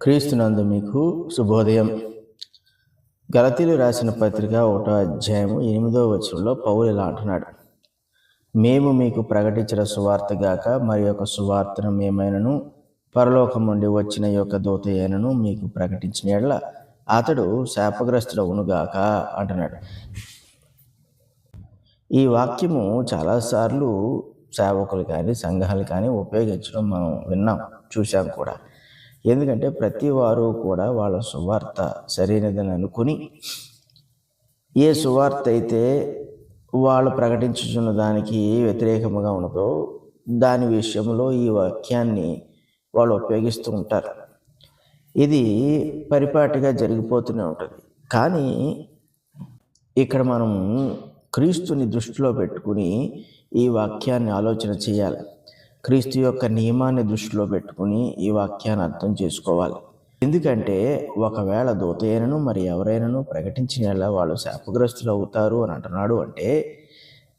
క్రీస్తునందు మీకు శుభోదయం. గలతీలు రాసిన పత్రిక ఒకటో అధ్యాయము ఎనిమిదో వచనంలో పౌలు ఇలా అంటున్నాడు. మేము మీకు ప్రకటించిన సువార్త గాక మరి యొక్క సువార్తను మేమైనను పరలోకం నుండి వచ్చిన యొక్క దూత అయినను మీకు ప్రకటించిన ఎడల అతడు శాపగ్రస్తుడవునుగాక అంటున్నాడు. ఈ వాక్యము చాలాసార్లు సేవకులు కానీ సంఘాలు కానీ ఉపయోగించడం మనం విన్నాం చూసాం కూడా. ఎందుకంటే ప్రతి వారు కూడా వాళ్ళ సువార్త సరైనదని అనుకుని ఏ సువార్త అయితే వాళ్ళు ప్రకటించుచున్న దానికి వ్యతిరేకముగా ఉన్నదో దాని విషయంలో ఈ వాక్యాన్ని వాళ్ళు ఉపయోగిస్తూ ఉంటారు. ఇది పరిపాటిగా జరిగిపోతూనే ఉంటుంది. కానీ ఇక్కడ మనం క్రీస్తుని దృష్టిలో పెట్టుకుని ఈ వాక్యాన్ని ఆలోచన చేయాలి. క్రీస్తు యొక్క నియమాన్ని దృష్టిలో పెట్టుకుని ఈ వాక్యాన్ని అర్థం చేసుకోవాలి. ఎందుకంటే ఒకవేళ దూతయ్యనను మరి ఎవరైనాను ప్రకటించిన వాళ్ళు శాపగ్రస్తులు అవుతారు అని అంటున్నాడు అంటే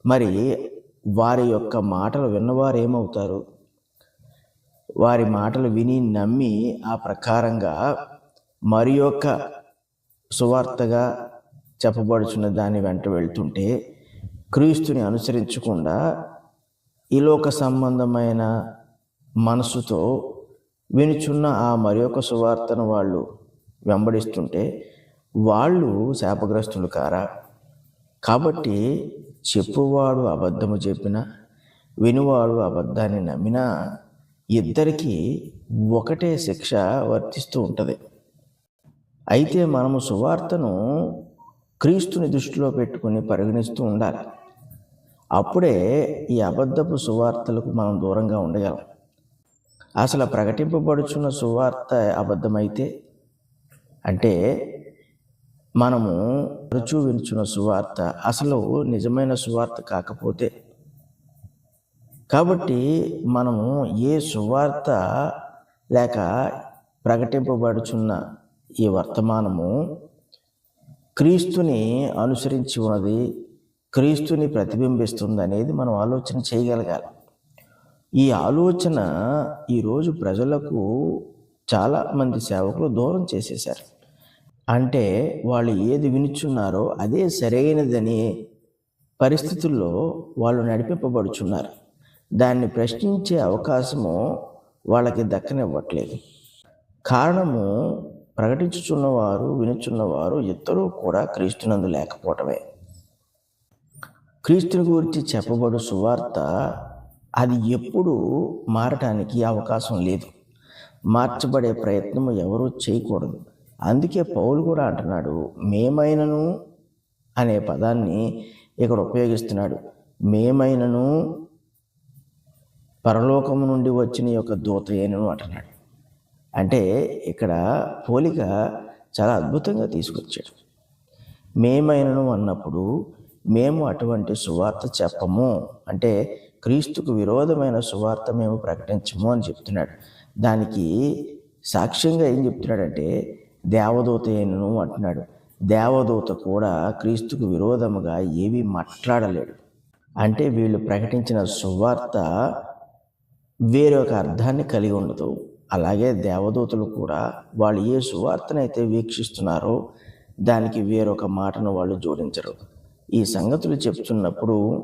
మరి వారి యొక్క మాటలు విన్నవారు ఏమవుతారు? వారి మాటలు విని నమ్మి ఆ ప్రకారంగా మరి యొక్క సువార్తగా చెప్పబడుచున్న దాని వెంట వెళ్తుంటే క్రీస్తుని అనుసరించకుండా ఈ లోక సంబంధమైన మనసుతో వినుచున్న ఆ మరి యొక్క సువార్తను వాళ్ళు వెంబడిస్తుంటే వాళ్ళు శాపగ్రస్తులు కారా? కాబట్టి చెప్పువాడు అబద్ధము చెప్పిన వినువాడు అబద్ధాన్ని నమ్మినా ఇద్దరికీ ఒకటే శిక్ష వర్తిస్తూ ఉంటుంది. అయితే మనము సువార్తను క్రీస్తుని దృష్టిలో పెట్టుకుని పరిగణిస్తూ ఉండాలి? అప్పుడే ఈ అబద్ధపు సువార్తలకు మనం దూరంగా ఉండగలం. అసలు ప్రకటింపబడుచున్న సువార్త అబద్ధమైతే? అంటే మనము రుచు వినుచున్న సువార్త అసలు నిజమైన సువార్త కాకపోతే? కాబట్టి మనము ఏ సువార్త లేక ప్రకటింపబడుచున్న ఈ వర్తమానము క్రీస్తుని అనుసరించి ఉన్నది క్రీస్తుని ప్రతిబింబిస్తుంది అనేది మనం ఆలోచన చేయగలగాలి. ఈ ఆలోచన ఈరోజు ప్రజలకు చాలా మంది సేవకులు దూరం చేసేశారు. అంటే వాళ్ళు ఏది వినుచున్నారో అదే సరైనదని పరిస్థితుల్లో వాళ్ళు నడిపింపబడుచున్నారు. దాన్ని ప్రశ్నించే అవకాశము వాళ్ళకి దక్కనివ్వట్లేదు. కారణము ప్రకటించుచున్నవారు వినుచున్నవారు ఇద్దరూ కూడా క్రీస్తునందు లేకపోవటమే. క్రీస్తుని గురించి చెప్పబడు సువార్త అది ఎప్పుడు మారటానికి అవకాశం లేదు. మార్చబడే ప్రయత్నం ఎవరూ చేయకూడదు. అందుకే పౌలు కూడా అంటున్నాడు మేమైనను అనే పదాన్ని ఇక్కడ ఉపయోగిస్తున్నాడు. మేమైనను పరలోకము నుండి వచ్చిన యొక్క దూత అయినను అంటున్నాడు. అంటే ఇక్కడ పోలిక చాలా అద్భుతంగా తీసుకొచ్చాడు. మేమైనను అన్నప్పుడు మేము అటువంటి సువార్త చెప్పము. అంటే క్రీస్తుకు విరోధమైన సువార్త మేము ప్రకటించము అని చెప్తున్నాడు. దానికి సాక్ష్యంగా ఏం చెప్తున్నాడంటే దేవదూత అయినను అంటున్నాడు. దేవదూత కూడా క్రీస్తుకు విరోధముగా ఏమీ మాట్లాడలేడు. అంటే వీళ్ళు ప్రకటించిన సువార్త వేరొక అర్థాన్ని కలిగి ఉండదు. అలాగే దేవదూతలు కూడా వాళ్ళు ఏ సువార్తనైతే వీక్షిస్తున్నారో దానికి వేరొక మాటను వాళ్ళు జోడించరు. ఈ సంగతులు చెప్తున్నప్పుడు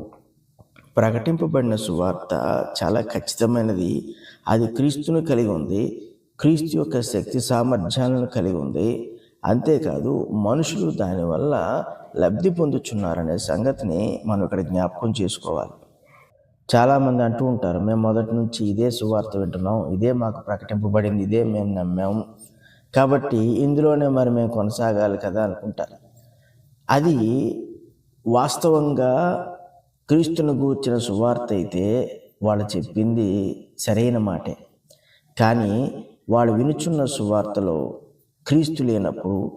ప్రకటింపబడిన సువార్త చాలా ఖచ్చితమైనది. అది క్రీస్తును కలిగి ఉంది. క్రీస్తు యొక్క శక్తి సామర్థ్యాలను కలిగి ఉంది. అంతేకాదు మనుషులు దానివల్ల లబ్ధి పొందుచున్నారనే సంగతిని మనం ఇక్కడ జ్ఞాపకం చేసుకోవాలి. చాలామంది అంటూ ఉంటారు మేము మొదటి నుంచి ఇదే సువార్త వింటున్నాం. ఇదే మాకు ప్రకటింపబడింది. ఇదే మేము నమ్మాము కాబట్టి ఇందులోనే మరి మేము కొనసాగాలి కదా అనుకుంటారు. అది వాస్తవంగా క్రీస్తును గూర్చిన సువార్త అయితే వాళ్ళు చెప్పింది సరైన మాటే. కానీ వాళ్ళు వినుచున్న సువార్తలో క్రీస్తు లేనప్పుడు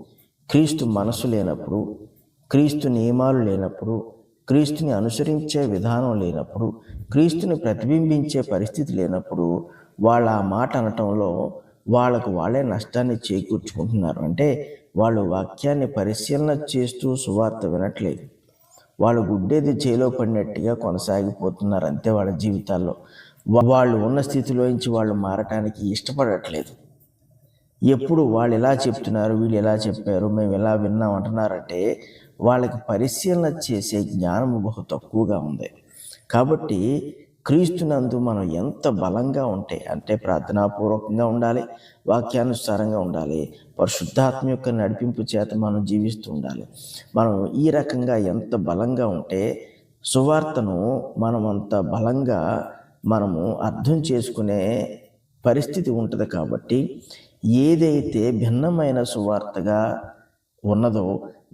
క్రీస్తు మనసు లేనప్పుడు క్రీస్తు నియమాలు లేనప్పుడు క్రీస్తుని అనుసరించే విధానం లేనప్పుడు క్రీస్తుని ప్రతిబింబించే పరిస్థితి లేనప్పుడు వాళ్ళ ఆ మాట అనటంలో వాళ్ళకు వాళ్ళే నష్టాన్ని చేకూర్చుకుంటున్నారు. అంటే వాళ్ళు వాక్యాన్ని పరిశీలన చేస్తూ సువార్త వినట్లేదు. వాళ్ళు గుడ్డేది చేలో పడినట్టుగా కొనసాగిపోతున్నారు అంతే వాళ్ళ జీవితాల్లో. వాళ్ళు ఉన్న స్థితిలోంచి వాళ్ళు మారటానికి ఇష్టపడట్లేదు. ఎప్పుడు వాళ్ళు ఎలా చెప్తున్నారు వీళ్ళు ఎలా చెప్పారు మేము ఎలా విన్నాం అంటున్నారంటే వాళ్ళకి పరిశీలన చేసే జ్ఞానం బహు తక్కువగా ఉంది. కాబట్టి క్రీస్తునందు మనం ఎంత బలంగా ఉంటే అంటే ప్రార్థనాపూర్వకంగా ఉండాలి వాక్యానుసారంగా ఉండాలి పరిశుద్ధాత్మ యొక్క నడిపింపు చేత మనం జీవిస్తూ ఉండాలి. మనం ఈ రకంగా ఎంత బలంగా ఉంటే సువార్తను మనం అంత బలంగా మనము అర్థం చేసుకునే పరిస్థితి ఉంటుంది కాబట్టి ఏదైతే భిన్నమైన సువార్తగా ఉన్నదో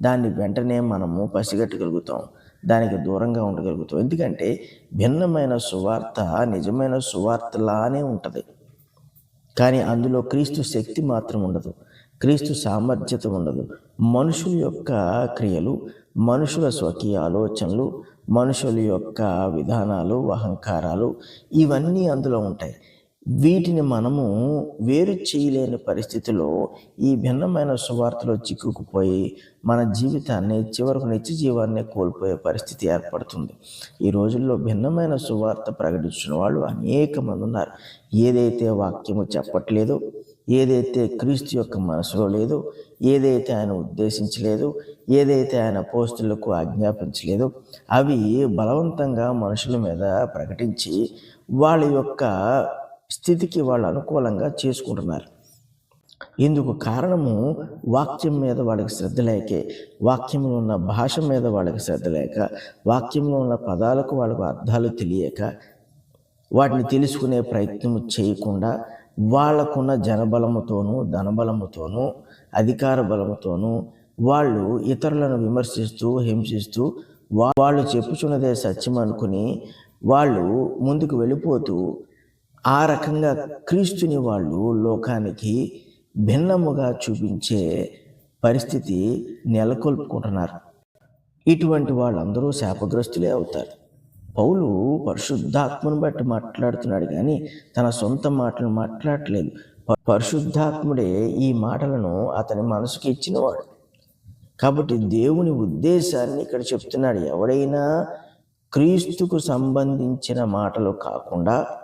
దాన్ని వెంటనే మనము పసిగట్టగలుగుతాం. దానికి దూరంగా ఉండగలుగుతాం ఎందుకంటే భిన్నమైన సువార్త నిజమైన సువార్తలానే ఉంటుంది. కానీ అందులో క్రీస్తు శక్తి మాత్రం ఉండదు. క్రీస్తు సామర్థ్యత ఉండదు. మనుషుల యొక్క క్రియలు మనుషుల స్వకీయ ఆలోచనలు మనుషుల యొక్క విధానాలు అహంకారాలు ఇవన్నీ అందులో ఉంటాయి. వీటిని మనము వేరు చేయలేని పరిస్థితిలో ఈ భిన్నమైన సువార్తలో చిక్కుకుపోయి మన జీవితాన్ని చివరకు నిత్య జీవాన్ని కోల్పోయే పరిస్థితి ఏర్పడుతుంది. ఈ రోజుల్లో భిన్నమైన సువార్త ప్రకటించిన వాళ్ళు అనేక మంది ఉన్నారు. ఏదైతే వాక్యము చెప్పట్లేదో ఏదైతే క్రీస్తు యొక్క మనసులో లేదో ఏదైతే ఆయన ఉద్దేశించలేదు ఏదైతే ఆయన పోస్టులకు ఆజ్ఞాపించలేదో అవి బలవంతంగా మనుషుల మీద ప్రకటించి వాళ్ళ యొక్క స్థితికి వాళ్ళు అనుకూలంగా చేసుకుంటున్నారు. ఇందుకు కారణము వాక్యం మీద వాళ్ళకి శ్రద్ధ లేకే వాక్యంలో ఉన్న భాష మీద వాళ్ళకి శ్రద్ధ లేక వాక్యంలో ఉన్న పదాలకు వాళ్ళకు అర్థాలు తెలియక వాటిని తెలుసుకునే ప్రయత్నం చేయకుండా వాళ్ళకున్న జనబలముతోనూ ధనబలముతోనూ అధికార బలముతోనూ వాళ్ళు ఇతరులను విమర్శిస్తూ హింసిస్తూ వాళ్ళు చెప్పుచున్నదే సత్యం అనుకుని వాళ్ళు ముందుకు వెళ్ళిపోతూ ఆ రకంగా క్రీస్తుని వాళ్ళు లోకానికి భిన్నముగా చూపించే పరిస్థితి నెలకొల్పుకుంటున్నారు. ఇటువంటి వాళ్ళందరూ శాపగ్రస్తులే అవుతారు. పౌలు పరిశుద్ధాత్మను బట్టి మాట్లాడుతున్నాడు కానీ తన సొంత మాటలు మాట్లాడలేదు. పరిశుద్ధాత్ముడే ఈ మాటలను అతని మనసుకి ఇచ్చినవాడు. కాబట్టి దేవుని ఉద్దేశాన్ని ఇక్కడ చెప్తున్నాడు. ఎవడైనా క్రీస్తుకు సంబంధించిన మాటలు కాకుండా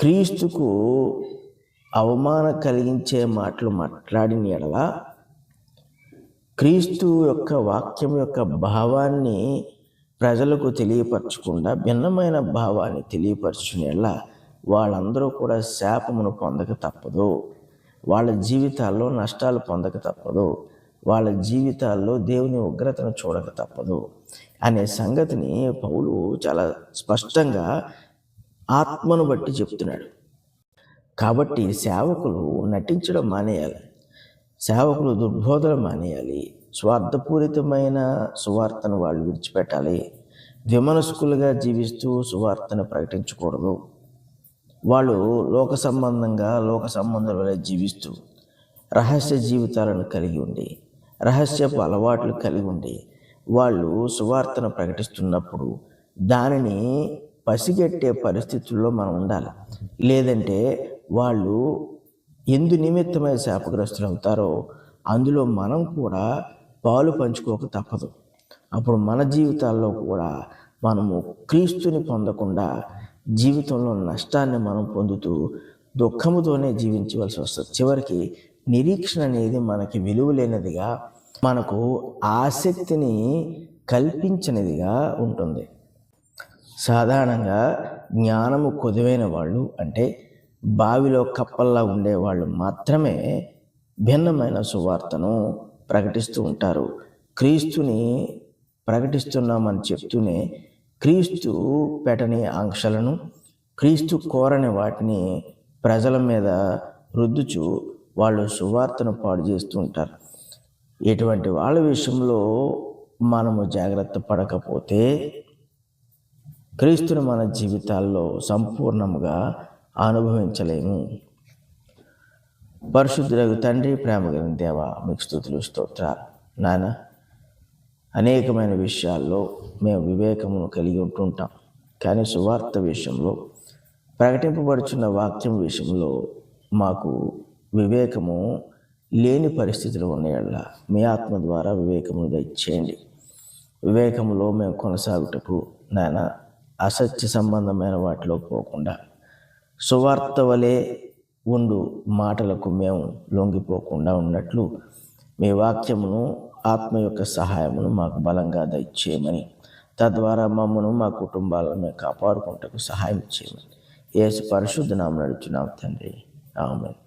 క్రీస్తుకు అవమానం కలిగించే మాటలు మాట్లాడిన ఎడల క్రీస్తు యొక్క వాక్యం యొక్క భావాన్ని ప్రజలకు తెలియపరచకుండా భిన్నమైన భావాన్ని తెలియపరచునేలా వాళ్ళందరూ కూడా శాపమును పొందక తప్పదు. వాళ్ళ జీవితాల్లో నష్టాలు పొందక తప్పదు. వాళ్ళ జీవితాల్లో దేవుని ఉగ్రతను చూడక తప్పదు. అనే సంగతిని పౌలు చాలా స్పష్టంగా ఆత్మను బట్టి చెప్తున్నాడు. కాబట్టి సేవకులు నటించడం మానేయాలి. సేవకులు దుర్బోధన మానేయాలి. స్వార్థపూరితమైన సువార్తను వాళ్ళు విడిచిపెట్టాలి. విమనస్కులుగా జీవిస్తూ సువార్తను ప్రకటించకూడదు. వాళ్ళు లోక సంబంధంగా లోక సంబంధం వల్ల జీవిస్తూ రహస్య జీవితాలను కలిగి ఉండి రహస్యపు అలవాట్లు కలిగి ఉండి వాళ్ళు సువార్తను ప్రకటిస్తున్నప్పుడు దానిని పసిగట్టే పరిస్థితుల్లో మనం ఉండాలి. లేదంటే వాళ్ళు ఎందు నిమిత్తమై శాపగ్రస్తులు అవుతారో అందులో మనం కూడా పాలు పంచుకోక తప్పదు. అప్పుడు మన జీవితాల్లో కూడా మనము క్రీస్తుని పొందకుండా జీవితంలో నష్టాన్ని మనం పొందుతూ దుఃఖముతోనే జీవించవలసి వస్తుంది. చివరికి నిరీక్షణ అనేది మనకి విలువలేనిదిగా మనకు ఆసక్తిని కల్పించినదిగా ఉంటుంది. సాధారణంగా జ్ఞానము కొదువైన వాళ్ళు అంటే బావిలో కప్పల్లా ఉండేవాళ్ళు మాత్రమే భిన్నమైన సువార్తను ప్రకటిస్తూ ఉంటారు. క్రీస్తుని ప్రకటిస్తున్నామని చెప్తూనే క్రీస్తు పెట్టని ఆంక్షలను క్రీస్తు కోరని వాటిని ప్రజల మీద రుద్దుచు వాళ్ళు సువార్తను పాడు చేస్తూ ఉంటారు. ఇటువంటి వాళ్ళ విషయంలో మనము జాగ్రత్త పడకపోతే క్రీస్తుని మన జీవితాల్లో సంపూర్ణంగా అనుభవించలేము. పరిశుద్ధులకు తండ్రి ప్రేమ దేవ మీకు స్థుతులు స్తోత్రాలు. నాన్న అనేకమైన విషయాల్లో మేము వివేకమును కలిగి ఉంటుంటాం. కానీ సువార్త విషయంలో ప్రకటింపబడుచున్న వాక్యం విషయంలో మాకు వివేకము లేని పరిస్థితులు ఉన్నాయల్ల మీ ఆత్మ ద్వారా వివేకమును దయచేయండి. వివేకములో మేము కొనసాగుటకు నాయన అసత్య సంబంధమైన వాటిలో పోకుండా సువార్త వలె ఉండు మాటలకు మేము లొంగిపోకుండా ఉన్నట్లు మీ వాక్యమును ఆత్మ యొక్క సహాయమును మాకు బలంగా దయచేయమని తద్వారా మమ్మను మా కుటుంబాలను కాపాడుకుంటకు సహాయం చేయమని. ఏసు పరిశుద్ధ నామం నడుచున్నాం తండ్రి. ఆమెను.